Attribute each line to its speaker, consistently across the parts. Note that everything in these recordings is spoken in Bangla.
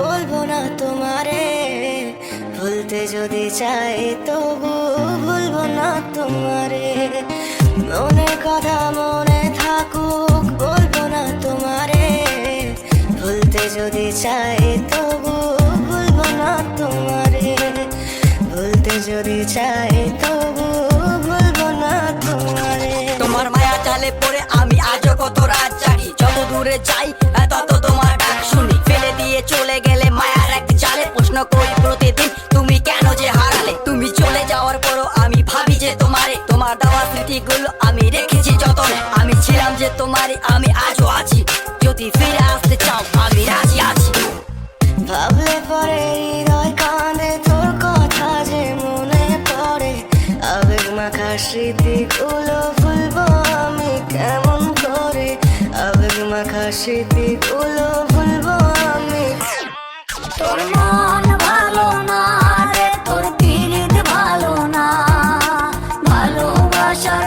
Speaker 1: বলব না তোমারে, ভুলতে যদি চাই তবু ভুলবো না তোমারে। মনে কথা মনে থাকুক, বলব না তোমারে, ভুলতে যদি চাই তবু ভুলবো না তোমারে। ভুলতে যদি চাই তবু ভুলবো না তোমারে।
Speaker 2: তোমার মায়া চালে পরে আমি আজও কত রাত জানি যত দূরে যাই তত তোমারই আমি আজও আছি। যদি ফিরে আসতে চাও আমি রাজি আছি।
Speaker 1: ভাবলে পরে হৃদয় কাঁদে তোর কথা যে মনে পড়ে। আবেগ মাখা স্মৃতিগুলো ভুলবো আমি কেমন করে? আবেগ মাখা স্মৃতিগুলো ভুলবো আমি।
Speaker 3: তোর মন ভালো না রে তোর পিরিত ভালো না। ভালোবাসার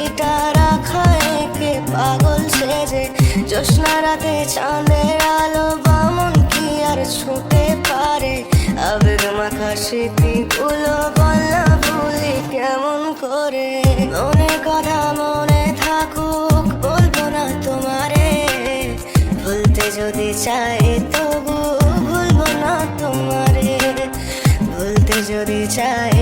Speaker 1: জোৎস্না রাতে চাঁদের আলো বামন কি আর ছুঁতে পারে? আবেগ মাখা স্মৃতিগুলো বল না ভুলি কেমন করে? মনে কথা মনে থাকুক, বলব না তোমারে। ভুলতে যদি চাই তবু ভুলবো না তোমারে। ভুলতে যদি চাই